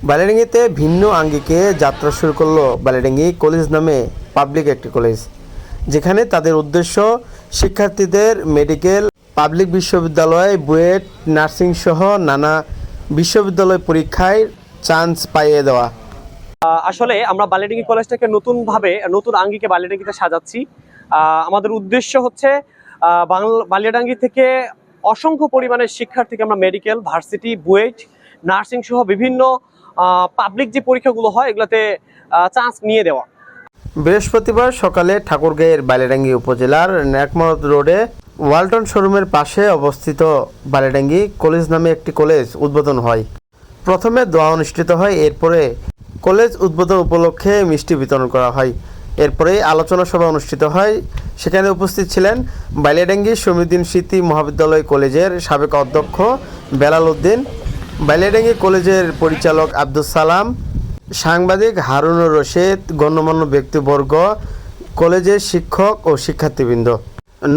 বালিডাঙ্গিতে ভিন্ন আঙ্গিকে যাত্রা শুরু করল বালিডাঙ্গি কলেজ নামে পাবলিক একটি কলেজ, যেখানে তাদের উদ্দেশ্য শিক্ষার্থীদের মেডিকেল, পাবলিক বিশ্ববিদ্যালয়, বুয়েট, নার্সিং সহ নানা বিশ্ববিদ্যালয় পরীক্ষায় চান্স পাইয়ে দেওয়া। আসলে আমরা বালিডাঙ্গি কলেজটাকে নতুনভাবে, নতুন আঙ্গিকে বালিডাঙ্গিতে সাজাচ্ছি। আমাদের উদ্দেশ্য হচ্ছে বাংলা বালিয়াডাঙ্গি থেকে অসংখ্য পরিমাণের শিক্ষার্থীকে আমরা মেডিকেল, ভার্সিটি, বুয়েট, নার্সিং সহ বিভিন্ন পাবলিক যে পরীক্ষাগুলো হয়, এগুলোতে চান্স নিয়ে দেওয়া। বৃহস্পতিবার সকালে ঠাকুরগাঁয়ের বালিডাঙ্গি উপজেলার ন্যাকমরদ রোডে ওয়ালটন শোরুমের পাশে অবস্থিত বালিডাঙ্গি কলেজ নামে একটি কলেজ উদ্বোধন হয়। প্রথমে দোয়া অনুষ্ঠিত হয়, এরপরে কলেজ উদ্বোধন উপলক্ষে মিষ্টি বিতরণ করা হয়। এরপরে আলোচনা সভা অনুষ্ঠিত হয়। সেখানে উপস্থিত ছিলেন বালিয়াডাঙ্গি সমীদ্দিন স্মৃতি মহাবিদ্যালয় কলেজের সাবেক অধ্যক্ষ বেলাল উদ্দিন বালিয়াডাঙ্গি কলেজের পরিচালক আব্দুল সালাম, সাংবাদিক হারুনুর রশেদ, গণ্যমান্য ব্যক্তিবর্গ, কলেজের শিক্ষক ও শিক্ষার্থীবৃন্দ।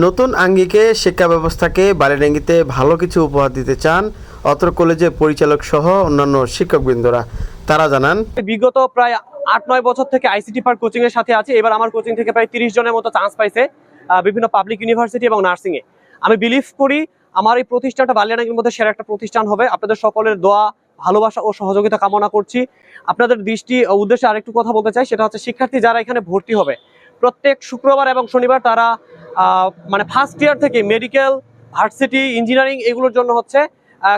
নতুন আঙ্গিকে শিক্ষা ব্যবস্থাকে বালিডাঙ্গিতে ভালো কিছু উপহার দিতে চান অত্র কলেজের পরিচালক সহ অন্যান্য শিক্ষকবৃন্দরা। তারা জানান, বিগত প্রায় আট নয় বছর থেকে আইসিটি পার্ক কোচিং এর সাথে আছে। এবার আমার কোচিং থেকে প্রায় তিরিশ জনের মতো চান্স পাইছে বিভিন্ন পাবলিক ইউনিভার্সিটি এবং নার্সিং এ। আমি বিলিভ করি আমার এই প্রতিষ্ঠানটা বালিয়ানাগির মধ্যে সেরা একটা প্রতিষ্ঠান হবে। আপনাদের সকলের দোয়া, ভালোবাসা ও সহযোগিতা কামনা করছি। আপনাদের দৃষ্টি উদ্দেশ্যে আরেকটু কথা বলতে চাই, সেটা হচ্ছে শিক্ষার্থী যারা এখানে ভর্তি হবে, প্রত্যেক শুক্রবার এবং শনিবার তারা মানে ফার্স্ট ইয়ার থেকে মেডিকেল ভার্সিটি ইঞ্জিনিয়ারিং এগুলোর জন্য হচ্ছে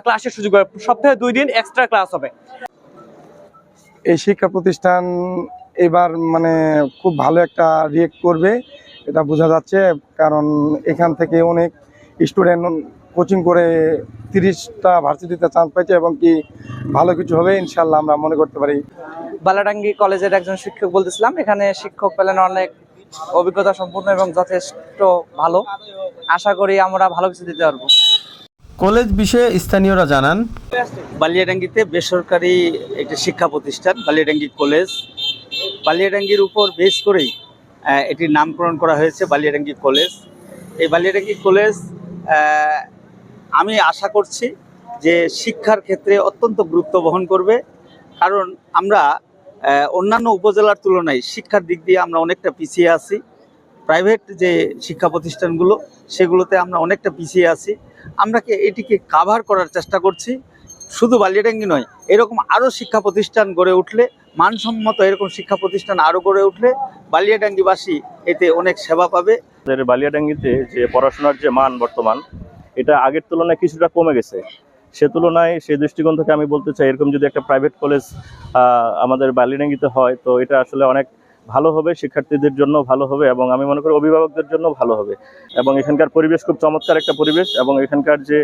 ক্লাসের সুযোগ হবে। সপ্তাহে দুই দিন এক্সট্রা ক্লাস হবে। এই শিক্ষা প্রতিষ্ঠান এবার মানে খুব ভালো একটা রিয়েক্ট করবে, এটা বোঝা যাচ্ছে, কারণ এখান থেকে অনেক স্টুডেন্ট কোচিং করে তিরিশটা ভার্সিটিতে চান্স পাইছে এবং কি ভালো কিছু হবে ইনশাল্লাহ আমরা মনে করতে পারি। বালাডাঙ্গি কলেজের একজন শিক্ষক বলতেছিলাম এখানে শিক্ষক পেলেন অনেক অভিজ্ঞতা সম্পূর্ণ এবং যথেষ্ট ভালো। আশা করি আমরা ভালো কিছু দিতে পারব। কলেজ বিষয়ে স্থানীয়রা জানান বালিয়াডাঙ্গিতে বেসরকারি একটি শিক্ষা প্রতিষ্ঠান বালিয়াডাঙ্গি কলেজ। বালিয়াডাঙ্গির উপর বেস করেই এটির নামকরণ করা হয়েছে বালিয়াডাঙ্গি কলেজ। এই বালিয়াডাঙ্গি কলেজ আমি আশা করছি যে শিক্ষার ক্ষেত্রে অত্যন্ত গুরুত্ব বহন করবে। কারণ আমরা অন্যান্য উপজেলার তুলনায় শিক্ষার দিক দিয়ে আমরা অনেকটা পিছিয়ে আছি। প্রাইভেট যে শিক্ষা প্রতিষ্ঠানগুলো, সেগুলোতে আমরা অনেকটা পিছিয়ে আছি। আমরা এটিকে কাভার করার চেষ্টা করছি? শুধু বালিয়াডাঙ্গি নয়, এরকম আরও শিক্ষা প্রতিষ্ঠান গড়ে উঠলে, মানসম্মত এরকম শিক্ষা প্রতিষ্ঠান আরও গড়ে উঠলে, বালিয়াডাঙ্গিবাসী এতে অনেক সেবা পাবে। বালিয়াডাঙ্গিতে যে পড়াশোনার যে মান বর্তমান এটা আগের তুলনায় কিছুটা কমে গেছে। সে তুলনায় সেই দৃষ্টিকোণ থেকে আমি বলতে চাই, এরকম যদি একটা প্রাইভেট কলেজ আমাদের বালিয়াডাঙ্গিতে হয়, তো এটা আসলে অনেক ভালো হবে, শিক্ষার্থীদের জন্য ভালো হবে এবং আমি মনে করি অভিভাবকদের জন্য ভালো হবে। এবং এখানকার পরিবেশ খুব চমৎকার একটা পরিবেশ এবং এখানকার যে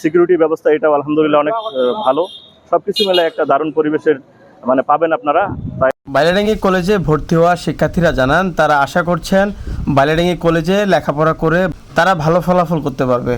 সিকিউরিটি ব্যবস্থা, এটাও আলহামদুলিল্লাহ অনেক ভালো। সব কিছু মিলে একটা দারুণ পরিবেশের মানে পাবেন আপনারা। তাই বালিয়াডাঙ্গি কলেজে ভর্তি হওয়া শিক্ষার্থীরা জানান, তারা আশা করছেন বালিয়াডাঙ্গি কলেজে লেখাপড়া করে তারা ভালো ফলাফল করতে পারবে।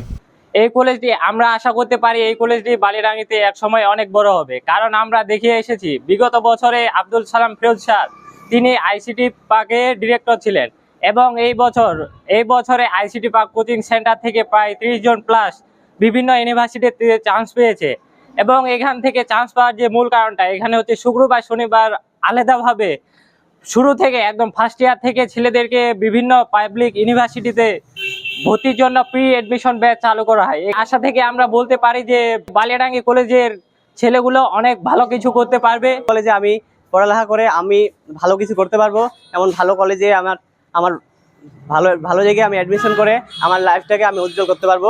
এই কলেজটি আমরা আশা করতে পারি এই কলেজটি বালিরাঙ্গিতে এক সময় অনেক বড় হবে। কারণ আমরা দেখে এসেছি, বিগত বছরে আব্দুল সালাম ফিরোজ স্যার তিনি আইসিটি পার্কের ডিরেক্টর ছিলেন এবং এই বছর, এই বছরে আইসিটি পার্ক কোচিং সেন্টার থেকে প্রায় ত্রিশ জন প্লাস বিভিন্ন ইউনিভার্সিটিতে চান্স পেয়েছে এবং এখান থেকে চান্স পাওয়ার যে মূল কারণটা, এখানে হচ্ছে শুক্রবার, শনিবার আলাদাভাবে শুরু থেকে একদম ফার্স্ট ইয়ার থেকে ছেলেদেরকে বিভিন্ন পাবলিক ইউনিভার্সিটিতে ভর্তির জন্য প্রি এডমিশন ব্যাচ চালু করা হয়। আশা থেকে আমরা বলতে পারি যে বালিয়াডাঙ্গি কলেজের ছেলেগুলো অনেক ভালো কিছু করতে পারবে। কলেজে আমি পড়ালেখা করে আমি ভালো কিছু করতে পারব। এমন ভালো কলেজে আমার আমার ভালো ভালো জায়গায় আমি অ্যাডমিশন করে আমার লাইফটাকে আমি উজ্জ্বল করতে পারব।